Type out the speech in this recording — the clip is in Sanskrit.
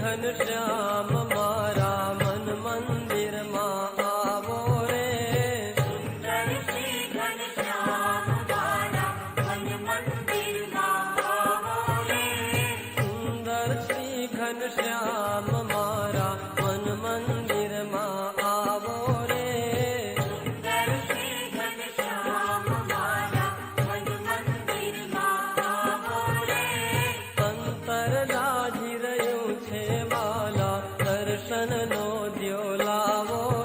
मन मन्दर मा आव सुन्दरीश्या सुन्दरसि घनश्याम ચંદન નો દ્યો લાવો